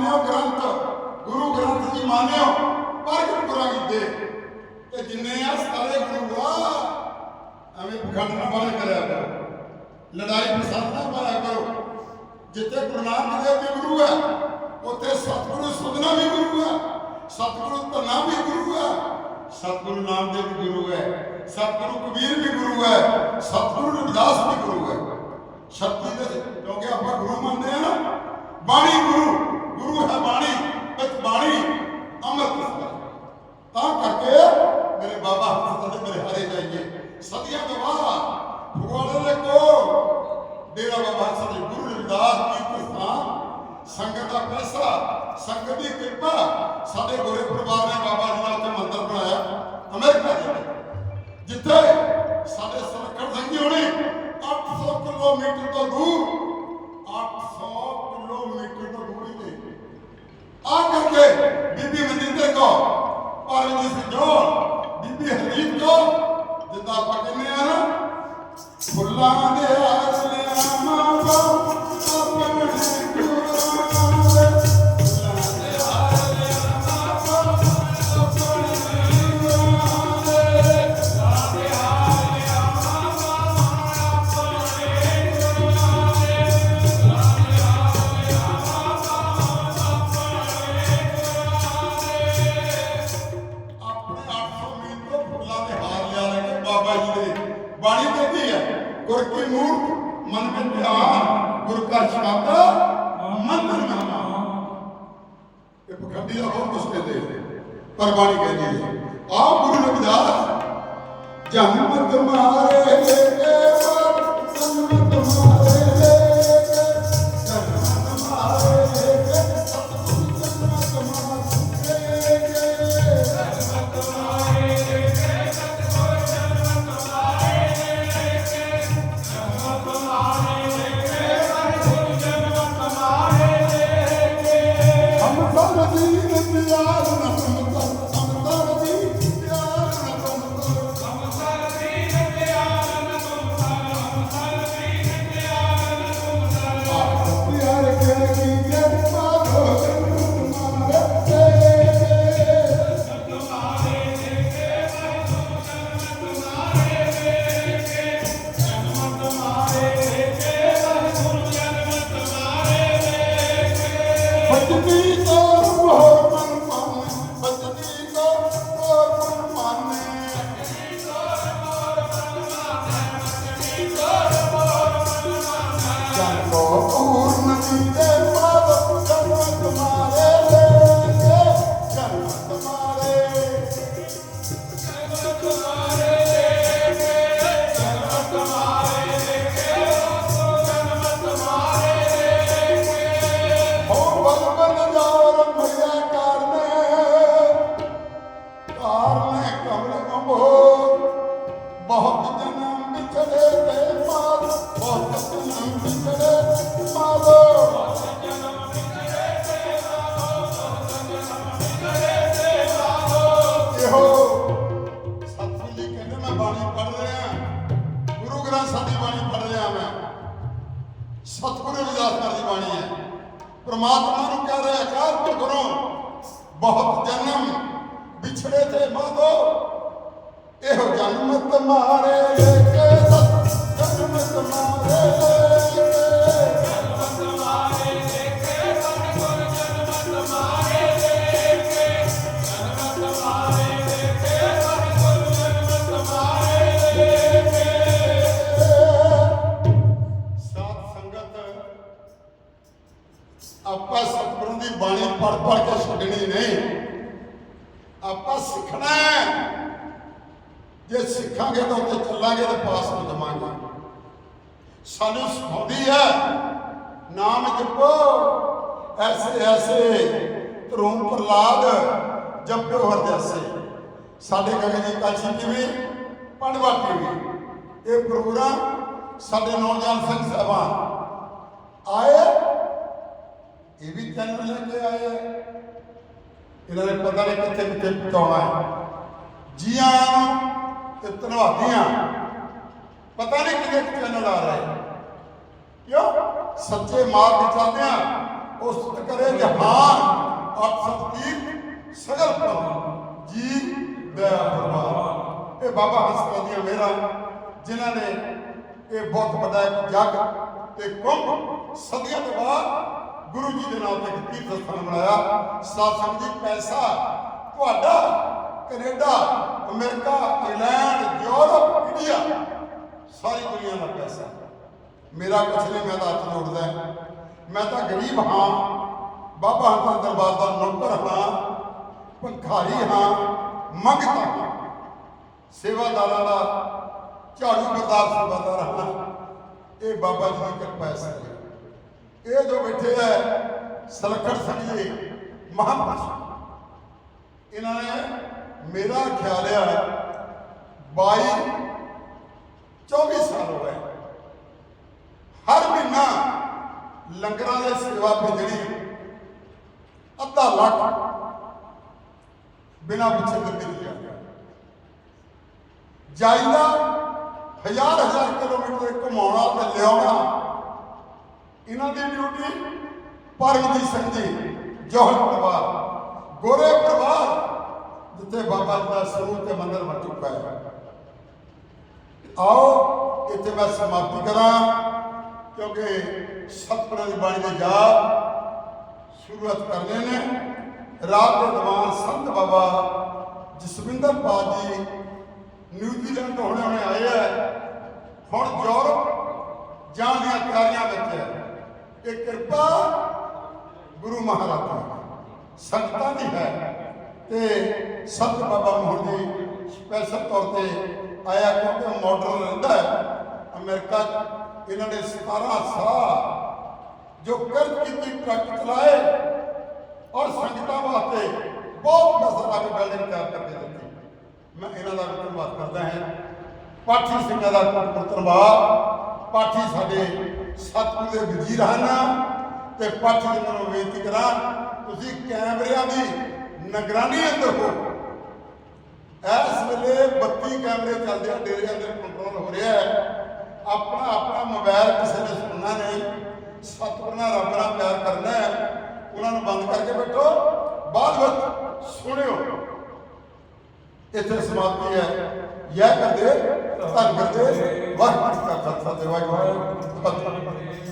ਮਾਨਿਓ ਗ੍ਰੰਥ, ਗੁਰੂ ਗ੍ਰੰਥ ਜੀ ਮਾਨਿਓ ਪ੍ਰਗਟ ਗੁਰਾਂ ਕੀਤੇ ਤੇ ਜਿੰਨੇ ਆ ਸਾਰੇ ਗੁਰੂ ਆ ਐਵੇਂ ਪਖੰਡ ਨਾ ਕਰਿਆ ਕਰੋ। ਲੜਾਈ ਫਸਾਦ ਨਾ ਪਾਇਆ ਕਰੋ। ਜਿੱਥੇ ਗੁਰੂ ਨਾਨਕ ਦੇਵ ਜੀ ਗੁਰੂ ਹੈ ਉੱਥੇ ਸਤਿਗੁਰੂ ਸੁਦਨਾ ਵੀ ਗੁਰੂ ਹੈ ਸਤਿਗੁਰੂ ਧੰਨਾ ਵੀ ਗੁਰੂ ਹੈ ਸਤਿਗੁਰੂ ਨਾਮਦੇਵ ਵੀ ਗੁਰੂ ਹੈ। ਸਤਿਗੁਰੂ ਕਬੀਰ ਵੀ ਗੁਰੂ ਹੈ, ਸਤਿਗੁਰੂ ਰਵਿਦਾਸ ਵੀ ਗੁਰੂ ਹੈ। ਸ਼ਕਤੀ ਦੇ, ਕਿਉਂਕਿ ਆਪਾਂ ਗੁਰੂ ਮੰਨਦੇ ਆ ਨਾ, ਬਾਣੀ ਗੁਰੂ। ਗੁਰੂ ਹੈ ਬਾਣੀ, ਇੱਕ ਬਾਣੀ, ਅੰਮ੍ਰਿਤ ਤਾਂ ਕਰਕੇ ਮੇਰੇ ਬਾਬਾ ਹਸਨ ਦੇ ਮੇਰੇ ਹਰੇ ਜਾਈਏ। ਸਦੀਆਂ ਤੋਂ ਬਾਅਦ ਫਗਵਾੜੇ ਦੇ ਕੋ ਡੇਰਾ ਬਾਬਾ ਹਸਨ ਗੁਰੂ ਰਵਿਦਾਸ ਜੀ ਪ੍ਰਸਥਾਨ ਸੰਗਤ ਦਾ ਪੈਸਾ ਸੰਗਤ ਦੀ ਕਿਰਪਾ ਸਾਡੇ ਗੋਰੇ ਪਰਿਵਾਰ ਨੇ ਬਾਬਾ ਜੀ ਦਾ ਉੱਥੇ ਮੰਦਰ ਬਣਾਇਆ, ਅਮਰੀਕਾ ਦੇ ਜਿੱਥੇ ਸਾਡੇ ਸਰਕਟ ਸੰਗੀ ਹੋਣੀ 800 ਕਿਲੋਮੀਟਰ ਤੋਂ ਦੂਰ 800 ਕਿਲੋਮੀਟਰ ਤੋਂ ਦੂਰੀ ਤੇ ਆ ਕਰਕੇ ਬੀਬੀ ਮਨਿੰਦਰ ਕੋ ਪਰਮਜੀਤ ਸਿੰਘ ਜੋੜ ਬੀਬੀ ਹਰੀਤ ਕੋ ਜਿੱਦਾਂ ਆਪਾਂ ਕਹਿੰਦੇ ਆ ਨਾ, ਫੁੱਲਾਂ ਦੇ ਇਹ ਦਾ ਬਹੁਤ ਕੁਛ ਕਹਿੰਦੇ ਪਰ ਬਾਣੀ ਕਹਿੰਦੀ ਹੈ ਆ ਗੁਰੂ ਰਵਿਦਾਸ ਜਨਮ ਤੁਮਾਰੇ ਜੀ ਬਾਣੀ ਪੜ੍ਹ ਰਿਹਾ ਗੁਰੂ ਗ੍ਰੰਥ ਸਾਹਿਬ ਦੀ ਬਾਣੀ ਪੜ੍ਹ ਰਿਹਾ ਮੈਂ। ਸਤਿਗੁਰੂ ਰਵਿਦਾਸ ਜੀ ਦੀ ਬਾਣੀ ਹੈ। ਪ੍ਰਮਾਤਮਾ ਨੂੰ ਕਹਿ ਰਿਹਾ ਅਕਾਲ ਪੁਰਖੋਂ ਬਹੁਤ ਜਨਮ, ਵਿਛੜੇ ਥੇ ਮਾਧੋ ਇਹੋ ਜਨਮ ਤੁਮਾਰੇ ਸਿੱਖਾਂਗੇ ਤਾਂ ਉੱਤੇ ਚੱਲਾਂਗੇ ਤੇ ਪਾਸ ਨੂੰ ਜਾਵਾਂਗੇ ਸਾਨੂੰ ਸਿਖਾਉਂਦੀ ਹੈ, ਨਾਮ ਜਪੋ। ਐਸੇ ਐਸੇ ਧਰੂਮ ਪ੍ਰਲਾਦ ਜਪਿਓ ਹਰਦਿਆਸੇ ਸਾਡੇ ਗਗਨ ਜੀ ਕਾਸ਼ੀ ਟੀਵੀ ਪੜਵਾ ਟੀਵੀ ਇਹ ਪ੍ਰੋਗਰਾਮ ਸਾਡੇ ਨੌਜਵਾਨ ਸਿੰਘ ਸਾਹਿਬਾਨ ਆਏ ਇਹ ਵੀ ਚੈਨਲ ਲੈ ਕੇ ਆਏ ਇਹਨਾਂ ਨੇ ਪਤਾ ਨਹੀਂ ਕਿੱਥੇ ਕਿੱਥੇ ਪਹੁੰਚਾਉਣਾ ਹੈ। ਜੀ ਆਇਆਂ ਨੂੰ ਤੇ ਧੰਨਵਾਦੀਆਂ। ਪਤਾ ਨਹੀਂ ਕਿਹੜੇ ਚੈਨਲ ਆ ਰਹੇ। ਕਿਉਂ? ਸੱਚੇ ਮਾਰਗ ਤੇ ਚੱਲਦੇ ਆ ਉਸਤ ਕਰੇ ਜਹਾਨ ਅਕਸਤ ਕੀ? ਸਗਲ ਪਰ ਜੀ ਦਇਆ ਪ੍ਰਭਾਵ ਇਹ ਬਾਬਾ ਹਸਪਤਾਲ ਦੀਆਂ ਮੇਰਾ, ਜਿਨ੍ਹਾਂ ਨੇ ਇਹ ਬਹੁਤ ਵੱਡਾ ਇੱਕ ਜੱਗ ਤੇ ਕੁੰਭ ਸਦੀਆਂ ਤੋਂ ਬਾਅਦ ਗੁਰੂ ਜੀ ਦੇ ਨਾਮ ਤੇ ਇੱਕ ਤੀਰਥ ਸਥਾਨ ਬਣਾਇਆ ਸਾਸਨ ਜੀ, ਪੈਸਾ ਤੁਹਾਡਾ Canada, America, England, Europe, India, ਸਾਰੀ ਦੁਨੀਆ ਦਾ ਪੈਸਾ। ਮੇਰਾ ਕੁਛ ਨਹੀਂ, ਮੈਂ ਤਾਂ ਹੱਥ ਜੋੜਦਾ ਮੈਂ ਤਾਂ ਗਰੀਬ ਹਾਂ। ਬਾਬਾ ਹੰਤਾ ਦਰਬਾਰ ਦਾ ਨੌਕਰ ਹਾਂ, ਭਿਖਾਰੀ ਹਾਂ, ਮੰਗਤਾ ਹਾਂ। ਸੇਵਾਦਾਰਾਂ ਦਾ ਝਾੜੂ ਬਰਦਾਰ ਸੇਵਾਦਾਰ ਹਾਂ। ਇਹ ਬਾਬਾ ਜੀ ਦੀ ਕਿਰਪਾ ਹੈ। ਇਹ ਜੋ ਬੈਠੇ ਹੈ ਸਲਖੜ ਸਿੰਘ ਜੀ ਮਹਾਂਪੁਰਸ਼, ਇਹਨਾਂ ਨੇ ਮੇਰਾ ਖਿਆਲ ਹੈ 22 24 ਸਾਲ ਹੋ ਗਏ। ਹਰ ਮਹੀਨਾ ਲੰਗਰਾਂ ਦੇ ਸੇਵਾ ਬਿਜਲੀ ਅੱਧਾ ਲੱਖ ਬਿਨਾ ਪਿੱਛੇ ਦਿੱਤੇ ਨਹੀਂ ਗਿਆ ਜਾਈਦਾ ਹਜ਼ਾਰ ਹਜ਼ਾਰ ਕਿਲੋਮੀਟਰ ਘੁਮਾਉਣਾ ਤੇ ਲਿਆਉਣਾ, ਇਹਨਾਂ ਦੀ ਡਿਊਟੀ ਪਰਮਜੀਤ ਦੀ ਜੀ ਜੋਹਰ ਪਰਿਵਾਰ ਗੋਰੇ ਪਰਿਵਾਰ ਜਿੱਥੇ ਬਾਬਾ ਜੀ ਦਾ ਸਰੂਪ ਤੇ ਮੰਦਰ ਬਣ ਚੁੱਕਾ ਹੈ। ਆਓ, ਇੱਥੇ ਮੈਂ ਸਮਾਪਤੀ ਕਰਾਂ, ਕਿਉਂਕਿ ਸਤਿਗੁਰਾਂ ਦੀ ਬਾਣੀ ਦੇ ਜਾਪ ਸ਼ੁਰੂਆਤ ਕਰਨੇ ਨੇ। ਰਾਤ ਦੇ ਦੀਵਾਨ ਸੰਤ ਬਾਬਾ ਜਸਵਿੰਦਰ ਪਾਲ ਜੀ ਨਿਊਜ਼ੀਲੈਂਡ ਤੋਂ ਹੁਣੇ ਹੁਣੇ ਆਏ ਹੈ। ਹੁਣ ਯੂਰਪ ਜਾਣ ਦੀਆਂ ਤਿਆਰੀਆਂ ਵਿੱਚ ਹੈ। ਇਹ ਕਿਰਪਾ ਗੁਰੂ ਮਹਾਰਾਜ ਦੀ ਸੰਗਤਾਂ ਦੀ ਹੈ। ਤੇ ਸੰਤ ਬਾਬਾ ਮੋਹਨ ਜੀ ਸਪੈਸ਼ਲ ਤੌਰ ਤੇ ਆਇਆ ਕਿਉਂਕਿ ਮਾਡਰਨ ਰਹਿੰਦਾ ਹੈ। ਅਮਰੀਕਾ 'ਚ ਇਹਨਾਂ ਨੇ 17 ਸਾਲ ਜੋ ਕਰਤ ਕੀਤੀ, ਟਰੱਕ ਚਲਾਏ ਔਰ ਸੰਗਤਾਂ ਵਾਸਤੇ ਬਹੁਤ ਪੈਸਾ ਲਾ ਬਿਲਡਿੰਗ ਤਿਆਰ ਕਰਕੇ ਦਿੱਤੀ। ਮੈਂ ਇਹਨਾਂ ਦਾ ਵੀ ਧੰਨਵਾਦ ਕਰਦਾ ਹਾਂ। ਪਾਠੀ ਸਿੰਘਾਂ ਦਾ ਬਹੁਤ ਧੰਨਵਾਦ। ਪਾਠੀ ਸਾਡੇ ਸਤਿਗੁਰੂ ਦੇ ਵਜ਼ੀਰ ਹਨ ਤੇ ਪਾਠੀ ਦੇ ਨੂੰ ਬੇਨਤੀ ਕਰਾਂ, ਤੁਸੀਂ ਕੈਮਰਿਆਂ ਦੀ ਨਿਗਰਾਨੀ ਅੰਦਰ ਹੋ। ਇਸ ਵੇਲੇ 32 ਕੈਮਰੇ ਚੱਲਦੇ ਆ, ਡੇਰੇ ਅੰਦਰ ਕੰਟਰੋਲ ਹੋ ਰਿਹਾ ਹੈ। ਆਪਣਾ ਆਪਣਾ ਮੋਬਾਈਲ ਕਿਸੇ ਨੇ ਸੁਣਨਾ ਨਹੀਂ। ਸਤਿਗੁਰੂ ਰੱਬ ਨਾਲ ਪਿਆਰ ਕਰਨਾ ਹੈ। ਉਹਨਾਂ ਨੂੰ ਬੰਦ ਕਰਕੇ ਬੈਠੋ। ਬਾਅਦ ਵਿੱਚ ਸੁਣਿਓ। ਇੱਥੇ ਸਮਾਪਤੀ ਹੈ। ਯਹ ਕਰਦੇ, ਧੰਨ ਕਰਦੇ। ਵਾਹਿਗੁਰੂ ਜੀ ਕਾ ਖਾਲਸਾ ਤੇ ਵਾਹਿਗੁਰੂ